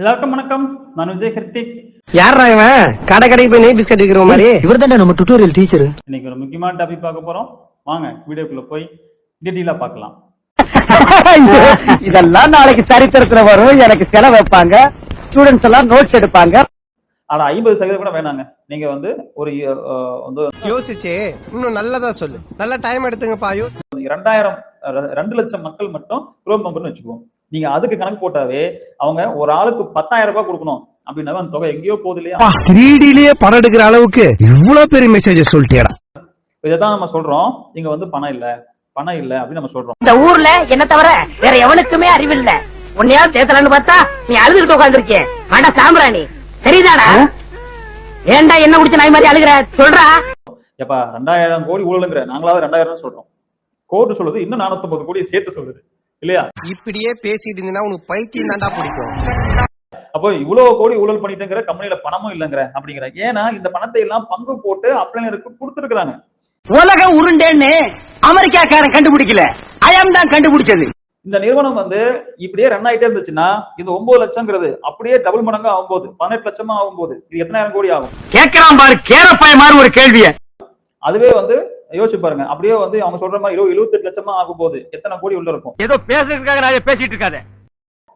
எல்லாருக்கும் வணக்கம். நான் விஜய் கிருத்திக் யாரா இவன்? கடை கடைக்கு போய் நெய் பிஸ்கட் விற்கிற மாதிரி? இவர் தானே நம்ம டுட்டோரியல் டீச்சர் இன்னைக்கு ஒரு முக்கியமான டாபிக் பார்க்க போறோம். வாங்க வீடியோக்குள்ள போய் டீட்டெயிலா பார்க்கலாம். இதெல்லாம் நாளைக்கு சரித்திரத்துல வரும். எனக்கு செலவு வைப்பாங்க. ஸ்டூடெண்ட்ஸ் எல்லாம் நோட்ஸ் எடுப்பாங்க. ஆனா ஐம்பது சதவீதம் கூட வேணாங்க. நீங்க வந்து ஒரு வந்து யோசிச்சு இன்னும் நல்லதா சொல்லு. நல்ல டைம் எடுத்துங்கப்பா யோ இரண்டாயிரம் ரெண்டு லட்சம் மக்கள் மட்டும் குரோம் மெம்பர்னு வச்சுக்குவோம். நீங்க அதுக்கு கணக்கு போட்டாவே அவங்க ஒரு ஆளுக்கு பத்தாயிரம் ரூபாய் கொடுக்கணும் அப்படின்னா அந்த தொகை எங்கேயோ போகுது இல்லையா? த்ரீடிலேயே படம் எடுக்கிற அளவுக்கு இவ்வளவு பெரிய மெசேஜ் சொல்லிட்டேடா இதைதான் நம்ம சொல்றோம். இங்க வந்து பணம் இல்ல. பணம் இல்ல அப்படின்னு நம்ம சொல்றோம். இந்த ஊர்ல என்ன தவிர வேற எவனுக்குமே அறிவில்ல உன்னையா பேசலான்னு பார்த்தா நீ அழுதுகிட்டு உட்காந்துருக்கே அட சாம்பிராணி. சரிதானா ஏன்டா என்ன குடிச்ச நாய் மாதிரி அழுகுற? சொல்றா. எப்பா ரெண்டாயிரம் கோடி ஊழலுங்கிற. நாங்களாவது ரெண்டாயிரம் சொல்றோம். கோர்ட்டு சொல்லுது இன்னும் நானூத்தம்பது கோடி சேர்த்து சொல்லுது. இல்லையா? இப்படியே பேசிட்டு இருந்தீங்கன்னா உனக்கு பைத்தியம் தாண்டா பிடிக்கும். அப்போ இவ்வளவு கோடி ஊழல் பண்ணிட்டுங்கிற கம்பெனில பணமும் இல்லைங்கிற அப்படிங்கிற. ஏன்னா இந்த பணத்தை எல்லாம் பங்கு போட்டு அப்ளைனருக்கு கொடுத்துருக்காங்க உலகம் உருண்டேன்னு அமெரிக்காக்காரன் கண்டுபிடிக்கல. அயம் தான் கண்டுபிடிச்சது. இந்த நிறுவனம் வந்து இப்படியே ரன் ஆயிட்டே இருந்துச்சுன்னா இது ஒன்பது லட்சங்கிறது. அப்படியே டபுள் மடங்கா ஆகும்போது பதினெட்டு லட்சமா ஆகும்போது இது எத்தனாயிரம் கோடி ஆகும்? கேட்கறான் பாரு கேரப்பாய மாதிரி ஒரு கேள்விய. அதுவே வந்து யோசிச்சு பாருங்க. அப்படியே வந்து அவங்க சொல்ற மாதிரி இருபது எழுபத்தெட்டு லட்சமா ஆகும்போது எத்தனை கோடி உள்ள இருக்கும்? ஏதோ பேசுறதுக்காக நான் பேசிட்டு இருக்காத.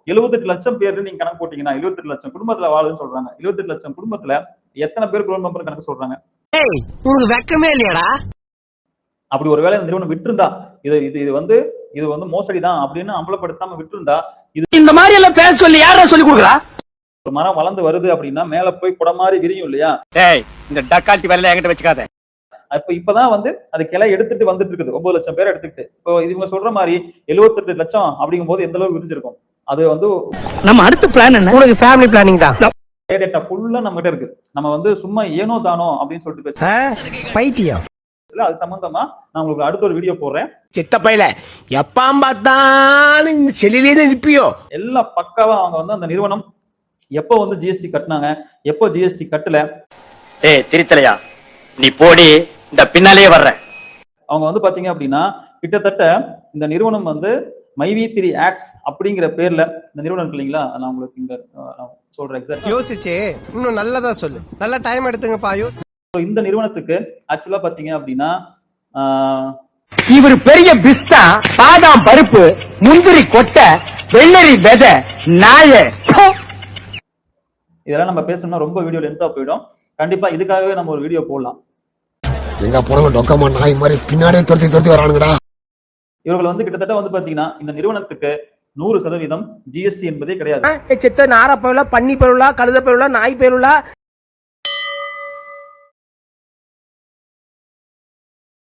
எழுபத்தெட்டு லட்சம் பேர் நீங்க கணக்கு போட்டீங்கன்னா எழுபத்தெட்டு லட்சம் குடும்பத்துல வாழுதுன்னு சொல்றாங்க. எழுபத்தெட்டு லட்சம் குடும்பத்துல எத்தனை பேர் குடும்ப மெம்பர் கணக்கு சொல்றாங்க? உனக்கு வெக்கமே இல்லையாடா. அப்படி ஒருவேளை இந்த நிறுவனம் விட்டிருந்தா இது இது இது வந்து இது வந்து மோசடி தான் அப்படின்னு அம்பலப்படுத்தாம விட்டிருந்தா இது இந்த மாதிரி எல்லாம் பேச சொல்லி யாரா சொல்லி கொடுக்குறா? ஒரு மரம் வளர்ந்து வருது அப்படின்னா மேல போய் குடம் மாதிரி விரியும் இல்லையா? இந்த டக்கால்ட்டி வேலையில என்கிட்ட வச்சுக்காத. அப்ப இப்பதான் வந்து அது கிளை எடுத்துட்டு வந்துட்டு இருக்குது. ஒன்பது லட்சம் பேர் எடுத்துக்கிட்டு. இப்போ இவங்க சொல்ற மாதிரி எழுபத்தெட்டு லட்சம் அப்படிங்கும் போது எந்த அளவுக்கு விரிஞ்சிருக்கும்? அது வந்து நம்ம அடுத்த பிளான் என்ன? உனக்கு ஃபேமிலி பிளானிங் தான். டேட்டா ஃபுல்லா நம்ம கிட்ட இருக்கு. நம்ம வந்து சும்மா ஏனோ தானோ அப்படின்னு சொல்லிட்டு பேசல பைத்தியம். அது சம்பந்தமா நான் உங்களுக்கு அடுத்த ஒரு வீடியோ போடுறேன். சித்த பையல எப்பாம் பார்த்தாலும் இந்த செல்லிலே தான் நிற்பியோ எல்லா பக்காவா அவங்க வந்து அந்த நிறுவனம் எப்போ வந்து ஜிஎஸ்டி கட்டினாங்க எப்போ ஜிஎஸ்டி கட்டல? ஏய் திருத்தலையா? நீ போடி. இந்த பின்னாலேயே வர்ற அவங்க வந்து பாத்தீங்க அப்படின்னா கிட்டத்தட்ட இந்த நிறுவனம் வந்து மைவி த்ரீ ஆக்ட்ஸ் அப்படிங்கிற பேர்ல இந்த நிறுவனம் இருக்கு இல்லைங்களா? நான் உங்களுக்கு இங்க சொல்றேன் எக்ஸாக்ட் யோசிச்சு இன்னும் நல்லதா சொல்லு. நல்ல டைம் எடுத்துங்கப்பா யோ இந்த நிறுவனத்துக்கு ஆக்சுவலா பாத்தீங்க அப்படின்னா இவர் பெரிய பிஸ்தா பாதாம் பருப்பு முந்திரி கொட்டை வெள்ளரி விதை நாய. இதெல்லாம் நம்ம பேசணும்னா ரொம்ப வீடியோ லென்த்தா போயிடும். கண்டிப்பா இதுக்காகவே நம்ம ஒரு வீடியோ போடலாம். எங்க போனவங்க டொக்கமா நாய் மாதிரி பின்னாடியே துரத்தி துரத்தி வரானுங்கடா. இவர்கள் வந்து கிட்டத்தட்ட வந்து பாத்தீங்கன்னா இந்த நிறுவனத்துக்கு நூறு சதவீதம் ஜிஎஸ்டி என்பதே கிடையாது. செத்த நார பயிலா பன்னி பயிலா கழுத பயிலா நாய் பயிலா